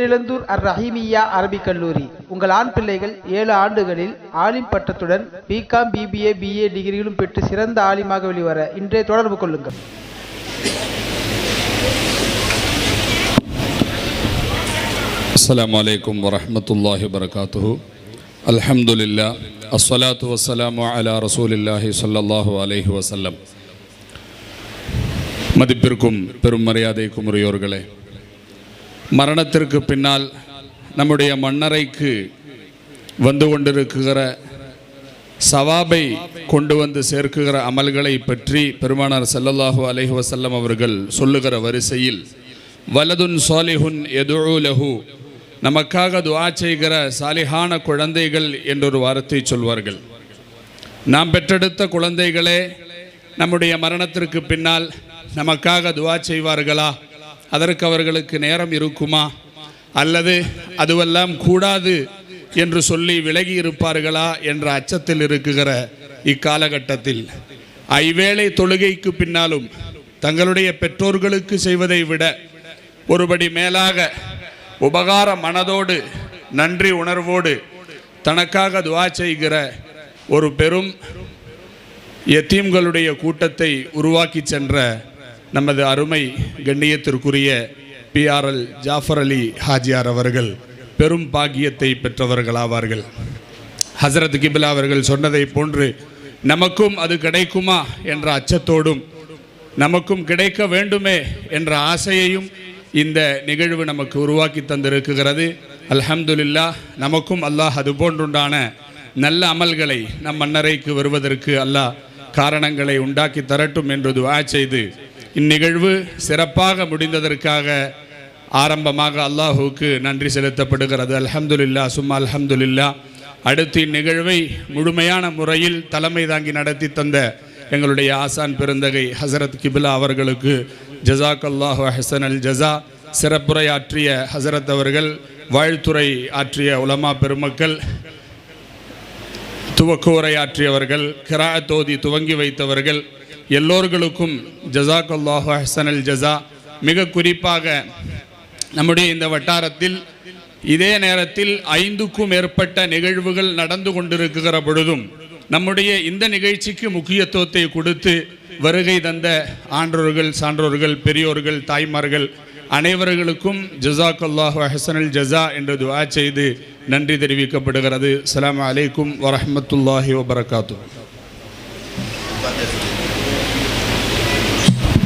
இளந்தூர் அர் ரஹீமியா அரபிக் கல்லூரி உங்கள் ஆண் பிள்ளைகள் ஏழு ஆண்டுகளில் ஆலிம் பட்டத்துடன் பிகாம் பிபிஏ பிஏ டிகிரிகளும் பெற்று சிறந்த ஆலிமாக வெளிவர இன்றே தொடர்பு கொள்ளுங்கள் السلام عليكم ورحمة الله وبركاته الحمد لله الصلاة والسلام على رسول الله صلى الله عليه وسلم மதிப்பிற்கும் பெரும் மரியாதைக்கும் உரியோர்களே மரணத்திற்கு பின்னால் நம்முடைய மன்னரைக்கு வந்து கொண்டிருக்கிற சவாபை கொண்டு வந்து சேர்க்குகிற அமல்களை பற்றி பெருமானார் செல்லல்லாஹு அலைஹி வசல்லம் அவர்கள் சொல்லுகிற வரிசையில் வலதுன் சாலிஹுன் எதுழு லஹு. நமக்காக துவா செய்கிற சாலிஹான குழந்தைகள் என்றொரு வார்த்தை சொல்வார்கள். நாம் பெற்றெடுத்த குழந்தைகளே நம்முடைய மரணத்திற்கு பின்னால் நமக்காக துவா செய்வார்களா? அதற்கு அவர்களுக்கு நேரம் இருக்குமா? அல்லது அதுவெல்லாம் கூடாது என்று சொல்லி விலகி இருப்பார்களா என்ற அச்சத்தில் இருக்குகிற இக்காலகட்டத்தில். ஐவேளை தொழுகைக்கு பின்னாலும் தங்களுடைய பெற்றோர்களுக்கு செய்வதை விட ஒருபடி மேலாக உபகார மனதோடு நன்றி உணர்வோடு தனக்காக துவா செய்கிற ஒரு பெரும் எத்தீம்களுடைய கூட்டத்தை உருவாக்கி சென்ற நமது அருமை கண்ணியத்திற்குரிய பிஆர்எல் ஜாஃபர் அலி ஹாஜியார் அவர்கள் பெரும் பாக்கியத்தை பெற்றவர்களாவார்கள். ஹசரத் கிபிலா அவர்கள் சொன்னதை போன்று நமக்கும் அது கிடைக்குமா என்ற அச்சத்தோடும் நமக்கும் கிடைக்க வேண்டுமே என்ற ஆசையையும் இந்த நிகழ்வு நமக்கு உருவாக்கி தந்திருக்குகிறது அல்ஹம்துலில்லா நமக்கும் அல்லாஹ் அது போன்றுண்டான நல்ல அமல்களை நம் மன்னரைக்கு வருவதற்கு அல்லாஹ் காரணங்களை உண்டாக்கி தரட்டும் என்று துவா செய்து இந்நிகழ்வு சிறப்பாக முடிந்ததற்காக ஆரம்பமாக அல்லாஹுவுக்கு நன்றி செலுத்தப்படுகிறது. அல்ஹம்துலில்லா சும்மா அல்ஹம்துலில்லா. அடுத்து இந்நிகழ்வை முழுமையான முறையில் தலைமை தாங்கி நடத்தி தந்த எங்களுடைய ஆசான் பெருந்தகை ஹசரத் கிபிலா அவர்களுக்கு ஜசாக் அல்லாஹு ஹசன் அல் ஜசா சிறப்புரையாற்றிய ஹசரத் அவர்கள் வாழ்த்துறை ஆற்றிய உலமா பெருமக்கள் துவக்க உரையாற்றியவர்கள் கிராத் துவங்கி வைத்தவர்கள் எல்லோர்களுக்கும் ஜசாக் அல்லாஹு ஹசன் ஜசா மிக குறிப்பாக நம்முடைய இந்த வட்டாரத்தில் இதே நேரத்தில் ஐந்துக்கும் மேற்பட்ட நிகழ்வுகள் நடந்து கொண்டிருக்கிற பொழுதும் நம்முடைய இந்த நிகழ்ச்சிக்கு முக்கியத்துவத்தை கொடுத்து வருகை தந்த ஆன்றோர்கள் சான்றோர்கள் பெரியோர்கள் தாய்மார்கள் அனைவர்களுக்கும் ஜசாக் அல்லாஹு ஹசனல் ஜசா என்று துவா செய்து நன்றி தெரிவிக்கப்படுகிறது. அலாம் அலைக்கும் வரமத்துல்லாஹி வபரகாத்து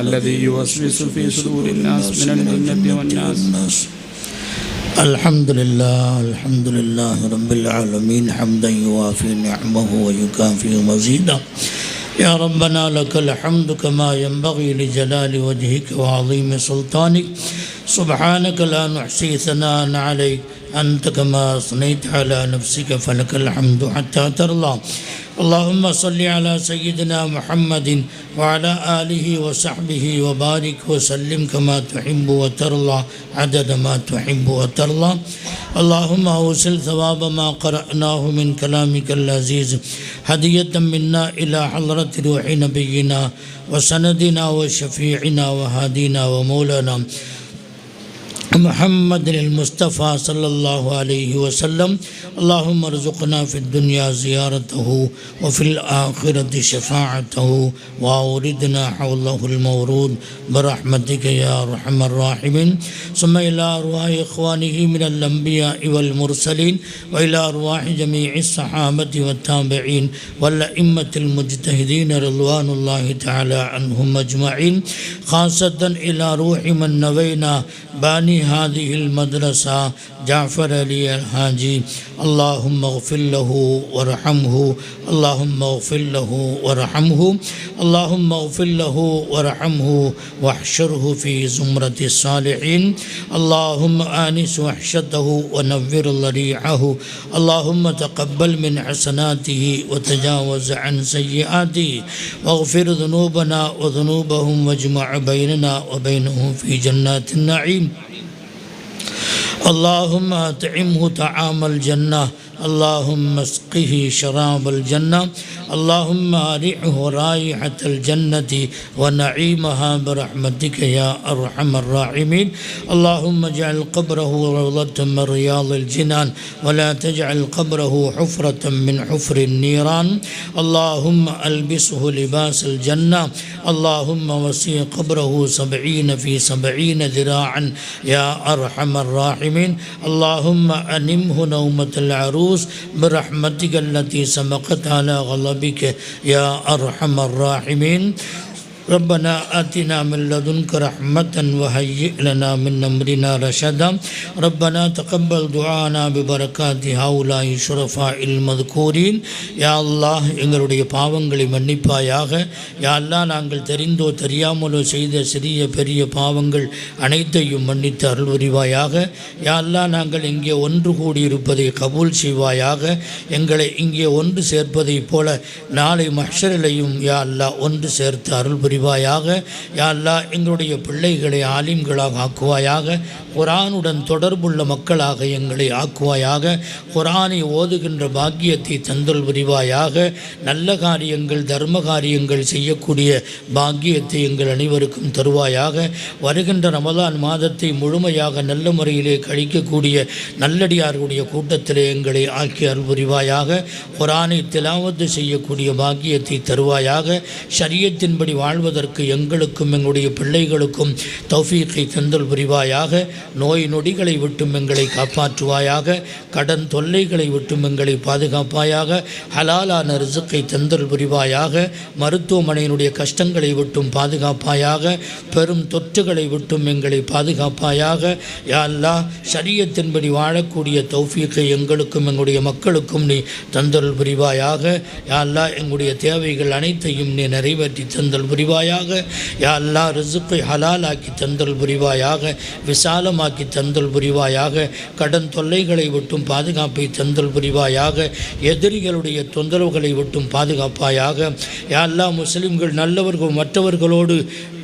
الذي يوسوس في صدور الناس من الجنة والناس. الحمد لله الحمد لله رب العالمين حمدا يوافي نعمه ويكافئ مزيدا يا ربنا لك الحمد كما ينبغي لجلال وجهك وعظيم سلطانك. سبحانك لا نحصي ثناء عليك. أنت كما أثنيت على نفسك فلك الحمد حتى ترضى. اللهم صل على سيدنا محمد وعلى آله وصحبه وبارك وسلم كما تحب وترضى عدد ما تحب وترضى. اللهم أوصل ثواب ما قرأناه من كلامك اللذيذ هدية منا إلى حضرة روح نبينا وسندنا وشفيعنا وهادينا ومولانا. محمد المصطفى صلى الله عليه وسلم. اللهم ارزقنا في الدنيا زيارته وفي الآخرة شفاعته وأوردنا حوله المورود برحمتك يا أرحم الراحمين. ثم إلى أرواح إخوانه من الأنبياء والمرسلين وإلى أرواح جميع الصحابة والتابعين والأئمة المجتهدين رضوان الله تعالى عنهم أجمعين. خاصة إلى روح من نوينا باني هذه المدرسة جعفر علي الحاجي. اللهم اغفر له وارحمه. اللهم اغفر له وارحمه. اللهم اغفر له وارحمه. واحشره في زمرة الصالحين. اللهم آنس وحشته ونور ضريعه اللهم تقبل من حسناته وتجاوز عن سيئاته. واغفر ذنوبنا وذنوبهم واجمع بيننا وبينهم في جنات النعيم. اللهم اطعمه طعام الجنة. اللهم اسقه شراب الجنة اللهم أرعه رائحة الجنة ونعيمها برحمتك يا أرحم الراحمين. اللهم اجعل قبره روضة من رياض الجنان ولا تجعل قبره حفرة من حفر النيران. اللهم ألبسه لباس الجنة اللهم وسي قبره سبعين في سبعين ذراعا يا أرحم الراحمين. اللهم أنمه نومة العروس برحمتك التي سبقت على غضبك يا أرحم الراحمين. ربنا آتنا من لدنك رحمة وهيئ لنا من أمرنا رشدا ربنا تقبل دعانا ببركات هؤلاء الشرفاء المذكورين يا الله எங்களுடைய பாவங்களை மன்னிப்பாயாக யா அல்லாஹ் நாங்கள் தெரிந்தோ தெரியாமலோ செய்த சிறிய பெரிய பாவங்கள் அனைத்தையும் மன்னித்து அருள் புரிவாயாக யா அல்லாஹ் நாங்கள் இங்கே ஒன்று கூடியிருப்பதை கபூல் செய்வாயாக எங்களை இங்கே ஒன்று சேர்ப்பதைப் போல நாளை மஹ்ஷரிலையும் யா அல்லாஹ் ஒன்று சேர்த்து அருள் புரிவாயாக யா அல்லாஹ் எங்களுடைய பிள்ளைகளை ஆலிம்களாக ஆக்குவாயாக குரானுடன் தொடர்புள்ள மக்களாக எங்களை ஆக்குவாயாக குரானை ஓதுகின்ற பாக்கியத்தை தந்தல் புரிவாயாக நல்ல காரியங்கள் தர்ம காரியங்கள் செய்யக்கூடிய பாக்கியத்தை எங்கள் அனைவருக்கும் தருவாயாக வருகின்ற ரமதான் மாதத்தை முழுமையாக நல்ல முறையிலே கழிக்கக்கூடிய நல்லடியார்களுடைய கூட்டத்திலே எங்களை ஆக்கி அருள் குரானை திலாவத்து செய்யக்கூடிய பாக்கியத்தை தருவாயாக ஷரியத்தின்படி வாழ்வதற்கு எங்களுக்கும் எங்களுடைய பிள்ளைகளுக்கும் தௌஃபீக்கை தந்தல் புரிவாயாக. நோய் நொடிகளை விட்டும் எங்களை காப்பாற்றுவாயாக. கடன் தொல்லைகளை விட்டும் எங்களை பாதுகாப்பாயாக. ஹலாலான ரிசுக்கை தந்தல் புரிவாயாக. மருத்துவமனையினுடைய கஷ்டங்களை விட்டும் பாதுகாப்பாயாக. பெரும் தொற்றுகளை விட்டும் எங்களை பாதுகாப்பாயாக. யாழ்லா சரியத்தின்படி வாழக்கூடிய தௌஃபீக்கை எங்களுக்கும் எங்களுடைய மக்களுக்கும் நீ தந்தல் புரிவாயாக. யாழ்லா எங்களுடைய தேவைகள் அனைத்தையும் நீ நிறைவேற்றி தந்தல் புரிவாயாக? யா அல்லா ரிசுக்கை ஹலாலாக்கி தந்தல் புரிவாயாக விசாலமாக்கி தந்தல் புரிவாயாக கடன் தொல்லைகளை விட்டும் பாதுகாப்பை தந்தல் புரிவாயாக எதிரிகளுடைய தொந்தரவுகளை விட்டும் பாதுகாப்பாயாக. யா அல்லா முஸ்லீம்கள் நல்லவர்கள் மற்றவர்களோடு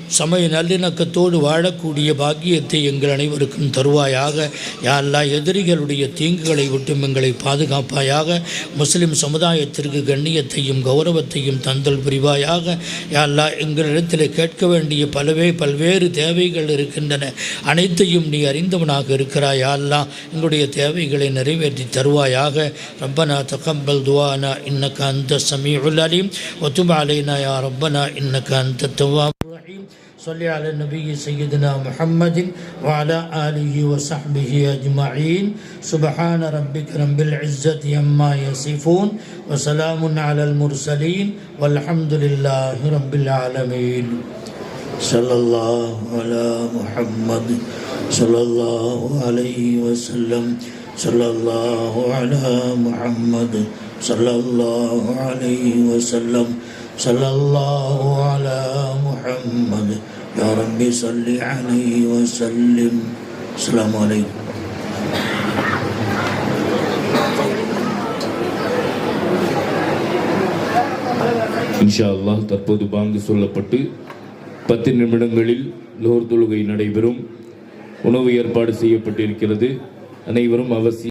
சமய நல்லிணக்கத்தோடு வாழக்கூடிய பாக்கியத்தை எங்கள் அனைவருக்கும் தருவாயாக. யாரெல்லா எதிரிகளுடைய தீங்குகளை விட்டும் எங்களை பாதுகாப்பாயாக. முஸ்லிம் சமுதாயத்திற்கு கண்ணியத்தையும் கௌரவத்தையும் தந்தல் புரிவாயாக. யாரெல்லா எங்களிடத்தில் கேட்க வேண்டிய பலவே பல்வேறு தேவைகள் இருக்கின்றன. அனைத்தையும் நீ அறிந்தவனாக இருக்கிறாய். யாரெல்லா எங்களுடைய தேவைகளை நிறைவேற்றி தருவாயாக. ரப்பனா தகம்பல் துவானா இன்னக்க அந்த சமீ அலீம். ஒத்துமாலேனா யா ரப்பனா இன்னக்க அந்த صل على النبي سيدنا محمد وعلى آله وصحبه أجمعين. سبحان ربك رب العزة عما يصفون وسلام على المرسلين والحمد لله رب العالمين. صلى الله على محمد صلى الله عليه وسلم. صلى الله على محمد صلى الله عليه وسلم. صلى الله على محمد يا رب صل عليه وسلم السلام عليكم இன்ஷா அல்லாஹ் தற்போது பாங்கு சொல்லப்பட்டு பத்து நிமிடங்களில் லோர் தொழுகை நடைபெறும் உணவு ஏற்பாடு செய்யப்பட்டிருக்கிறது அனைவரும் அவசியம்